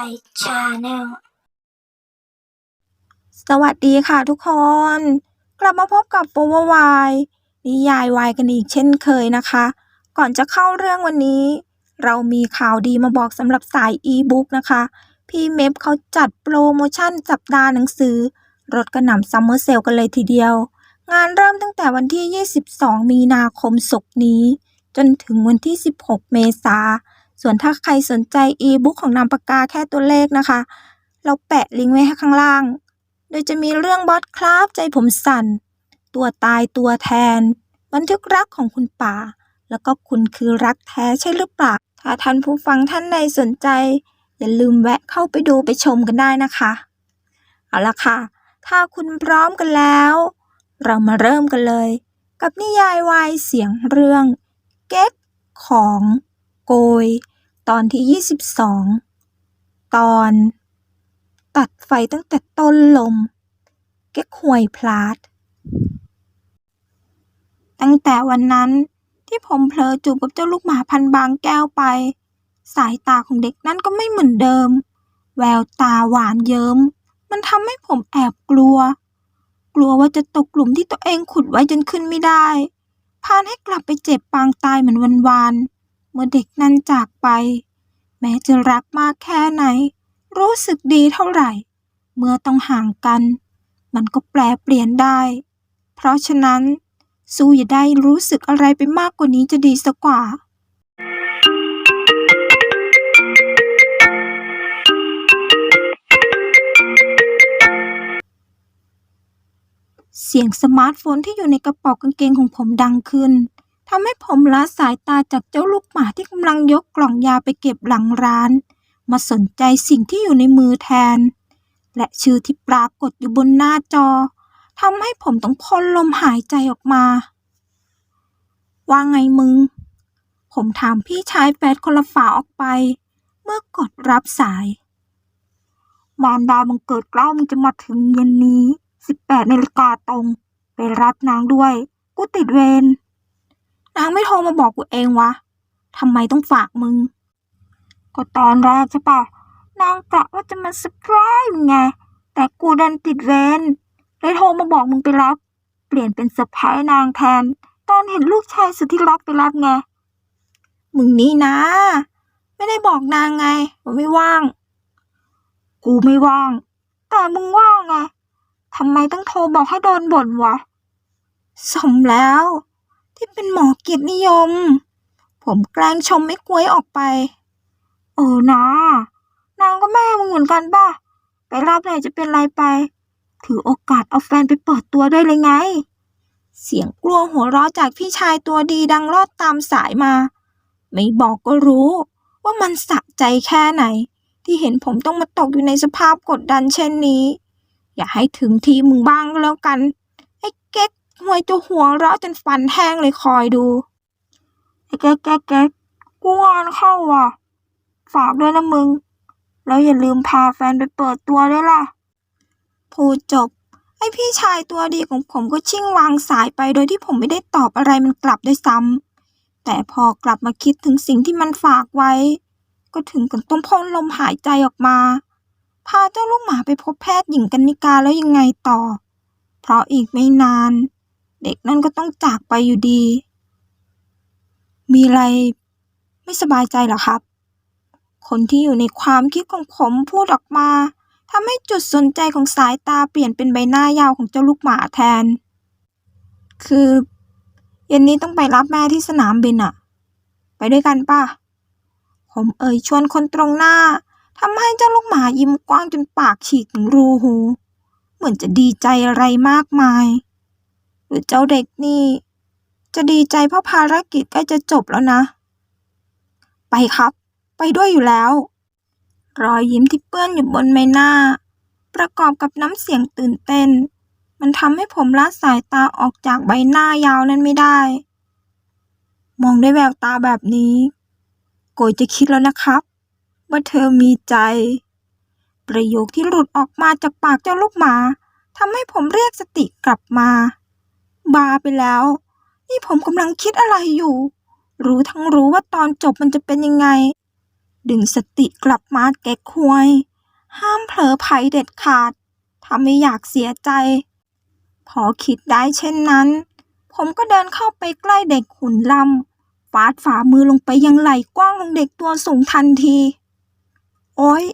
ายชาแนลสวัสดีค่ะทุกคน กลับมาพบกับโปววายนิยายวายกันอีกเช่นเคยนะคะ ก่อนจะเข้าเรื่องวันนี้ เรามีข่าวดีมาบอกสำหรับสายอีบุ๊กนะคะ พี่เมฟเขาจัดโปรโมชั่นสัปดาห์หนังสือลดกระหน่ำซัมเมอร์เซลกันเลยทีเดียว งานเริ่มตั้งแต่วันที่ 22 มีนาคมศกนี้ จนถึงวันที่ 16 เมษายน ส่วนถ้าใครสนใจอีบุ๊กของนามปากกาแค่ตัวเลขนะคะ เราแปะลิงก์ไว้ให้ข้างล่าง โดยจะมีเรื่องบอสครับใจผมสั่น ตัวตายตัวแทน บันทึกรักของคุณป่า แล้วก็คุณคือรักแท้ใช่หรือเปล่า ถ้าท่านผู้ฟังท่านใดสนใจ อย่าลืมแวะเข้าไปดูไปชมกันได้นะคะ เอาละค่ะ ถ้าคุณพร้อมกันแล้ว เรามาเริ่มกันเลย กับนิยายวายเสียงเรื่อง เก๊กของโกย ตอนที่ 22 ตอน ตัดไฟตั้งแต่ต้นลม เก๊กหวยพลาด ตั้งแต่วันนั้นที่ผมเผลอจูบกับเจ้าลูกหมาพันบางแก้วไป สายตาของเด็กนั้นก็ไม่เหมือนเดิม แววตาหวานเยิ้ม มันทำให้ผมแอบกลัว กลัวว่าจะตกหลุมที่ตัวเองขุดไว้จนขึ้นไม่ได้ พานให้กลับไปเจ็บปางตายเหมือนวันวานๆ เมื่อเด็กนั้นจากไป แม้จะรักมากแค่ไหน รู้สึกดีเท่าไหร่ เมื่อต้องห่างกัน มันก็แปลเปลี่ยนได้ เพราะฉะนั้นสู้อย่าได้รู้สึกอะไรไปมากกว่านี้จะดีสักกว่าเสียงสมาร์ทโฟนที่อยู่ในกระเป๋ากางเกงของผมดังขึ้น ทำให้ผมละสายตาจากเจ้าลูกหมาที่กำลังยกกล่องยาไปเก็บหลังร้าน มาสนใจสิ่งที่อยู่ในมือแทน และชื่อที่ปรากฏอยู่บนหน้าจอทำให้ผมต้องพ่นลมหายใจออกมา ว่าไงมึง ผมถามพี่ชายแฟดคนละฝาออกไป เมื่อกดรับสาย มารดาบังเกิดเกล้ามึงจะมาถึงเย็นนี้ 18นาฬิกาตรง ไปรับนางด้วย กูติดเวร นางไม่โทรมาบอกกูเองวะทำไมต้องฝากมึง ก็ตอนแรกใช่ปะนางกะว่าจะมาเซอร์ไพรส์ไง แต่กูดันติดเวรเลยโทรมาบอกมึงไปรับ เปลี่ยนเป็นเซอร์ไพรส์นางแทน ตอนเห็นลูกชายสุดที่รักไปรับไง มึงนี่นะ ไม่ได้บอกนางไงว่าไม่ว่าง กูไม่ว่าง แต่มึงว่างไงทำไมต้องโทรบอกให้โดนบ่นวะสมแล้ว ที่เป็นหมอเกียรตินิยม ผมแกล้งชมไม่กล้วยออกไป เออนะนางก็แม่มึงเหมือนกันป่ะ ไปรับไหนจะเป็นไรไป ถือโอกาสเอาแฟนไปเปิดตัวด้วยเลยไง เสียงกลัวหัวเราะจากพี่ชายตัวดีดังรอดตามสายมา ไม่บอกก็รู้ ว่ามันสะใจแค่ไหน ที่เห็นผมต้องมาตกอยู่ในสภาพกดดันเช่นนี้ อย่าให้ถึงทีมึงบ้างก็แล้วกัน ไอ้เก๊กหวยจะหัวเราะจนฟันแห้งเลยคอยดูไอ้แก๊กแก๊กแก๊กกูงานเข้าว่ะ ฝากด้วยนะมึง แล้วอย่าลืมพาแฟนไปเปิดตัวด้วยล่ะ พูดจบ ไอ้พี่ชายตัวดีของผมก็ชิ่งวางสายไปโดยที่ผมไม่ได้ตอบอะไรมันกลับด้วยซ้ำ แต่พอกลับมาคิดถึงสิ่งที่มันฝากไว้ ก็ถึงกับต้องพ่นลมหายใจออกมา พาเจ้าลูกหมาไปพบแพทย์หญิงกันนิกาแล้วยังไงต่อ เพราะอีกไม่นาน เด็กนั่นก็ต้องจากไปอยู่ดี มีอะไรไม่สบายใจหรอครับ คนที่อยู่ในความคิดของผมพูดออกมาทำให้จุดสนใจของสายตาเปลี่ยนเป็นใบหน้ายาวของเจ้าลูกหมาแทน คือเย็นนี้ต้องไปรับแม่ที่สนามบินอะไปด้วยกันป่ะ ผมเอ่ยชวนคนตรงหน้าทำให้เจ้าลูกหมายิ้มกว้างจนปากฉีกถึงรูหู เหมือนจะดีใจอะไรมากมาย เจ้าเด็กนี่ จะดีใจเพราะภารกิจใกล้จะจบแล้วนะ ไปครับ ไปด้วยอยู่แล้ว รอยยิ้มที่เปื้อนอยู่บนใบหน้า ประกอบกับน้ำเสียงตื่นเต้น มันทำให้ผมละสายตาออกจากใบหน้ายาวนั้นไม่ได้ มองด้วยแววตาแบบนี้โกยจะคิดแล้วนะครับ ว่าเธอมีใจ ประโยคที่หลุดออกมาจากปากเจ้าลูกหมาทำให้ผมเรียกสติกลับมา บาไปแล้ว นี่ผมกำลังคิดอะไรอยู่ รู้ทั้งรู้ว่าตอนจบมันจะเป็นยังไง ดึงสติกลับมาแกควย ห้ามเผลอไผเด็ดขาดถ้าไม่อยากเสียใจ พอคิดได้เช่นนั้น ผมก็เดินเข้าไปใกล้เด็กหุ่นลำฟาดฝ่ามือลงไปยังไหล่กว้างของเด็กตัวสูงทันที โอ๊ย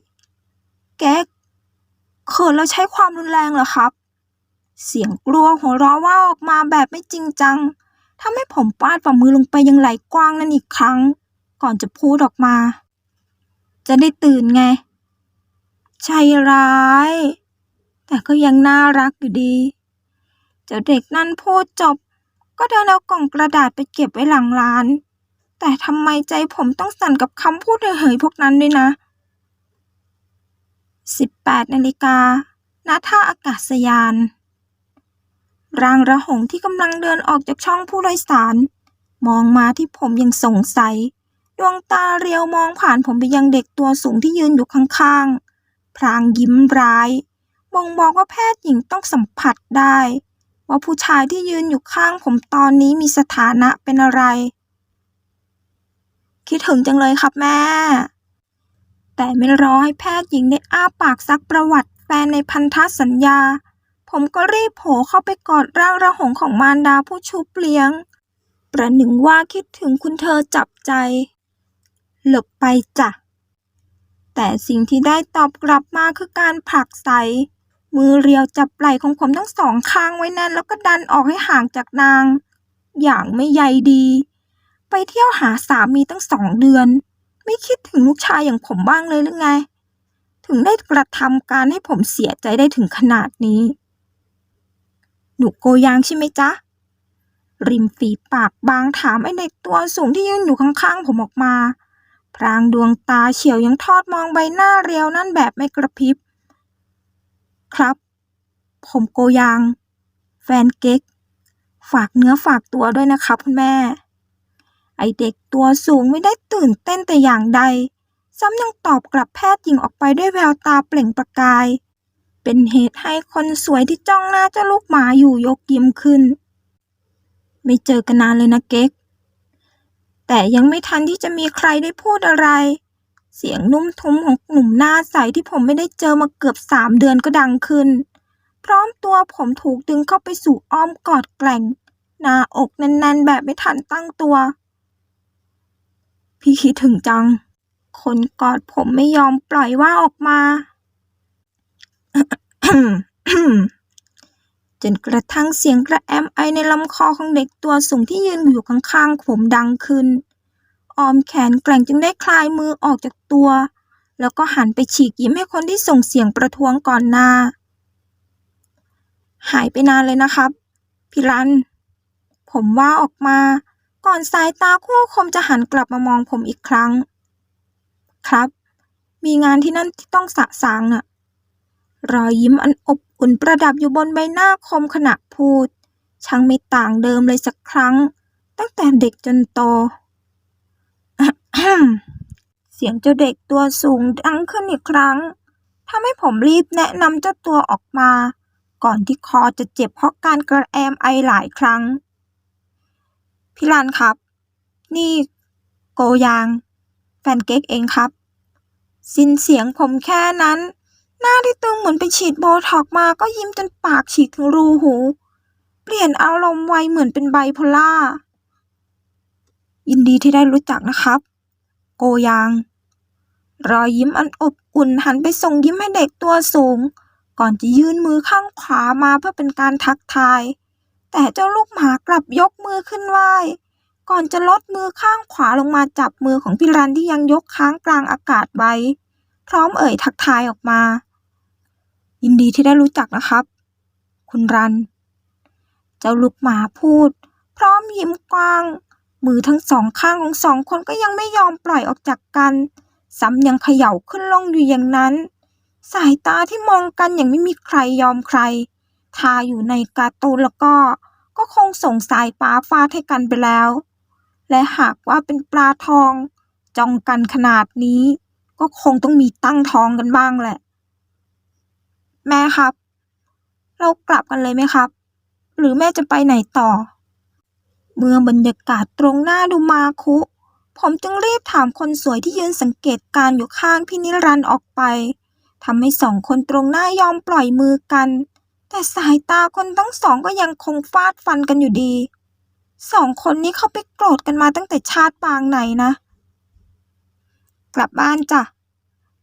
แก๊กเขินแล้วใช้ความรุนแรงเหรอครับ เสียงกลัวหัวเราะว่าออกมาแบบไม่จริงจังทำให้ผมปาดฝ่ามือลงไปยังไหล่กว้างนั่นอีกครั้ง ก่อนจะพูดออกมา จะได้ตื่นไงใจร้าย แต่ก็ยังน่ารักอยู่ดี เจ้าเด็กนั่นพูดจบ ก็เดินเอากล่องกระดาษไปเก็บไว้หลังร้าน แต่ทำไมใจผมต้องสั่นกับคำพูดเหยๆพวกนั้นด้วยนะ 18นาฬิกาณท่าอากาศยาน ร่างระหงที่กำลังเดินออกจากช่องผู้โดยสาร มองมาที่ผมยังสงสัย ดวงตาเรียวมองผ่านผมไปยังเด็กตัวสูงที่ยืนอยู่ข้างๆ พรางยิ้มร้ายบ่งบอกว่าแพทย์หญิงต้องสัมผัสได้ ว่าผู้ชายที่ยืนอยู่ข้างผมตอนนี้มีสถานะเป็นอะไร คิดถึงจังเลยครับแม่ แต่ไม่รอให้แพทย์หญิงได้อ้าปากซักประวัติแฟนในพันธสัญญา ผมก็รีบโผล่เข้าไปกอดร่างระหงของมารดาผู้ชุบเลี้ยง ประหนึ่งว่าคิดถึงคุณเธอจับใจ หลบไปจ้ะ แต่สิ่งที่ได้ตอบกลับมาคือการผลักไสมือเรียวจับไหล่ของผมทั้งสองข้างไว้แน่นแล้วก็ดันออกให้ห่างจากนาง อย่างไม่ใยดี ไปเที่ยวหาสามีตั้งสองเดือน ไม่คิดถึงลูกชายอย่างผมบ้างเลยหรือไงถึงได้กระทำการให้ผมเสียใจได้ถึงขนาดนี้ หนูโกยางใช่ไหมจ๊ะ ริมฝีปากบางถามไอ้เด็กตัวสูงที่ยืนอยู่ข้างๆผมออกมา พรางดวงตาเฉียวยังทอดมองใบหน้าเรียวนั่นแบบไม่กระพริบ ครับ ผมโกยาง แฟนเก๊ก ฝากเนื้อฝากตัวด้วยนะครับคุณแม่ ไอเด็กตัวสูงไม่ได้ตื่นเต้นแต่อย่างใด ซ้ำยังตอบกลับแพทย์หญิงออกไปด้วยแววตาเปล่งประกาย เป็นเหตุให้คนสวยที่จ้องหน้าเจ้าลูกหมาอยู่ยกยิ้มขึ้น ไม่เจอกันนานเลยนะเก๊ก แต่ยังไม่ทันที่จะมีใครได้พูดอะไร เสียงนุ่มทุ้มของหนุ่มหน้าใสที่ผมไม่ได้เจอมาเกือบสามเดือนก็ดังขึ้น พร้อมตัวผมถูกดึงเข้าไปสู่อ้อมกอดแกล่ง หน้าอกแน่นๆแบบไม่ทันตั้งตัว พี่คิดถึงจัง คนกอดผมไม่ยอมปล่อยว่าออกมา จนกระทั่งเสียงกระแอมไอในลำคอของเด็กตัวสูงที่ยืนอยู่ข้างๆผมดังขึ้น ออมแขนแกร่งจึงได้คลายมือออกจากตัว แล้วก็หันไปฉีกยิ้มให้คนที่ส่งเสียงประท้วงก่อนหน้า หายไปนานเลยนะครับ พี่รัน ผมว่าออกมา ก่อนสายตาคู่คมจะหันกลับมามองผมอีกครั้ง ครับ มีงานที่นั่นที่ต้องสะสางน่ะ รอยยิ้มอันอบอุ่นประดับอยู่บนใบหน้าคมขณะพูด ช่างไม่ต่างเดิมเลยสักครั้ง ตั้งแต่เด็กจนโต เสียงเจ้าเด็กตัวสูงดังขึ้นอีกครั้งทำให้ผมรีบแนะนำเจ้าตัวออกมา ก่อนที่คอจะเจ็บเพราะการกระแอมไอหลายครั้ง พี่รันครับ นี่โกยาง แฟนเก๊กเองครับ สิ้นเสียงผมแค่นั้น หน้าที่ตึงเหมือนไปฉีดโบท็อกมาก็ยิ้มจนปากฉีกถึงรูหู เปลี่ยนอารมณ์ไวเหมือนเป็นไบโพล่า ยินดีที่ได้รู้จักนะครับ โกยาง รอยยิ้มอันอบอุ่นหันไปส่งยิ้มให้เด็กตัวสูง ก่อนจะยื่นมือข้างขวามาเพื่อเป็นการทักทาย แต่เจ้าลูกหมากลับยกมือขึ้นไหวก่อนจะลดมือข้างขวาลงมาจับมือของพี่รันที่ยังยกค้างกลางอากาศไว้ พร้อมเอ่ยทักทายออกมา ยินดีที่ได้รู้จักนะครับ คุณรัน เจ้าลูกหมาพูด พร้อมยิ้มกว้าง มือทั้งสองข้างของสองคนก็ยังไม่ยอมปล่อยออกจากกัน ซ้ำยังเขย่าขึ้นลงอยู่อย่างนั้น สายตาที่มองกันอย่างไม่มีใครยอมใครถ้าอยู่ในกาตูนแล้วก็ก็คงส่งสายฟ้าฟาดให้กันไปแล้ว และหากว่าเป็นปลาทอง จ้องกันขนาดนี้ ก็คงต้องมีตั้งท้องกันบ้างแหละ แม่ครับ เรากลับกันเลยไหมครับ หรือแม่จะไปไหนต่อ เมื่อบรรยากาศตรงหน้าดูมาคุ ผมจึงรีบถามคนสวยที่ยืนสังเกตการอยู่ข้างพี่นิรันด์ออกไปทำให้สองคนตรงหน้ายอมปล่อยมือกัน แต่สายตาคนทั้งสองก็ยังคงฟาดฟันกันอยู่ดี สองคนนี้เขาไปโกรธกันมาตั้งแต่ชาติปางไหนนะ กลับบ้านจ้ะ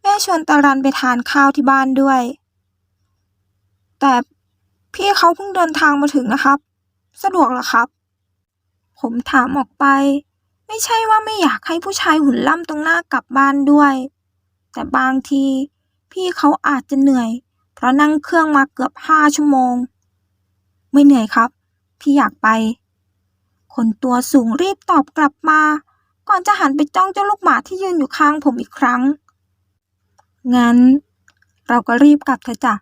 แม่ชวนตารันไปทานข้าวที่บ้านด้วย แต่พี่เขาเพิ่งเดินทางมาถึงนะครับ สะดวกหรอครับ ผมถามออกไป ไม่ใช่ว่าไม่อยากให้ผู้ชายหุ่นล่ำตรงหน้ากลับบ้านด้วย แต่บางที พี่เขาอาจจะเหนื่อย เพราะนั่งเครื่องมาเกือบห้าชั่วโมง ไม่เหนื่อยครับ พี่อยากไป คนตัวสูงรีบตอบกลับมา ก่อนจะหันไปจ้องเจ้าลูกหมาที่ยืนอยู่ข้างผมอีกครั้ง งั้น เราก็รีบกลับเถอะจ้ะ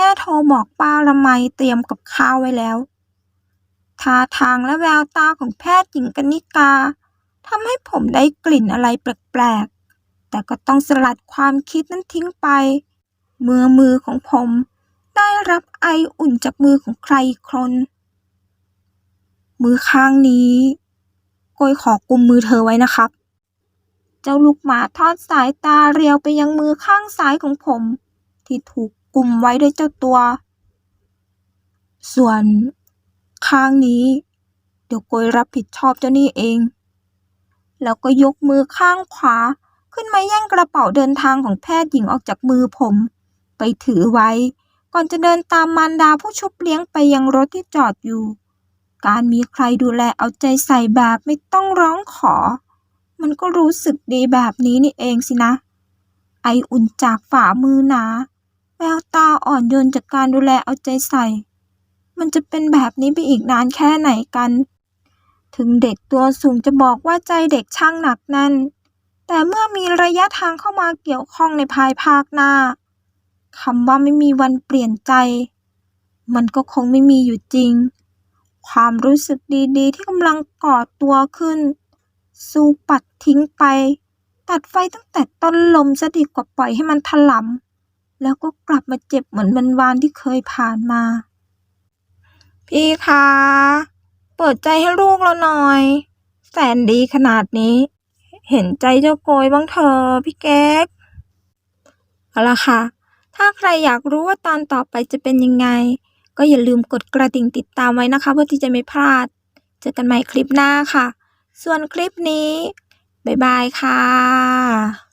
แม่โทรบอกป้าละไมเตรียมกับข้าวไว้แล้วท่าทางและแววตาของแพทย์หญิงกนิกาทำให้ผมได้กลิ่นอะไรแปลกๆ แต่ก็ต้องสลัดความคิดนั้นทิ้งไป เมื่อมือของผมได้รับไออุ่นจากมือของใครอีกคนมือข้างนี้โกยขอกุมมือเธอไว้นะครับ เจ้าลูกหมาทอดสายตาเรียวไปยังมือข้างซ้ายของผม ที่ถูก กลุ่มไว้ด้วยเจ้าตัว ส่วนข้างนี้ เดี๋ยวโกยรับผิดชอบเจ้านี่เอง แล้วก็ยกมือข้างขวาขึ้นมาแย่งกระเป๋าเดินทางของแพทย์หญิงออกจากมือผม ไปถือไว้ ก่อนจะเดินตามมารดาผู้ชุบเลี้ยงไปยังรถที่จอดอยู่ การมีใครดูแลเอาใจใส่แบบไม่ต้องร้องขอ มันก็รู้สึกดีแบบนี้นี่เองสินะ ไออุ่นจากฝ่ามือหนา แววตาอ่อนโยนจากการดูแลเอาใจใส่ มันจะเป็นแบบนี้ไปอีกนานแค่ไหนกัน ถึงเด็กตัวสูงจะบอกว่าใจเด็กช่างหนักแน่น แต่เมื่อมีระยะทางเข้ามาเกี่ยวข้องในภายภาคหน้าคำว่าไม่มีวันเปลี่ยนใจ มันก็คงไม่มีอยู่จริง ความรู้สึกดีๆ ที่กำลังก่อตัวขึ้น สู้ปัดทิ้งไป ตัดไฟตั้งแต่ต้นลมจะดีกว่าปล่อยให้มันถลำ แล้วก็กลับมาเจ็บเหมือนวันวานที่เคยผ่านมา พี่คะ เปิดใจให้ลูกเราหน่อย แสนดีขนาดนี้ เห็นใจเจ้าโกยบ้างเถอะพี่แก๊กเอาละค่ะ ถ้าใครอยากรู้ว่าตอนต่อไปจะเป็นยังไง ก็อย่าลืมกดกระดิ่งติดตามไว้นะคะเพื่อที่จะไม่พลาด เจอกันใหม่คลิปหน้าค่ะ ส่วนคลิปนี้ บ๊ายบายค่ะ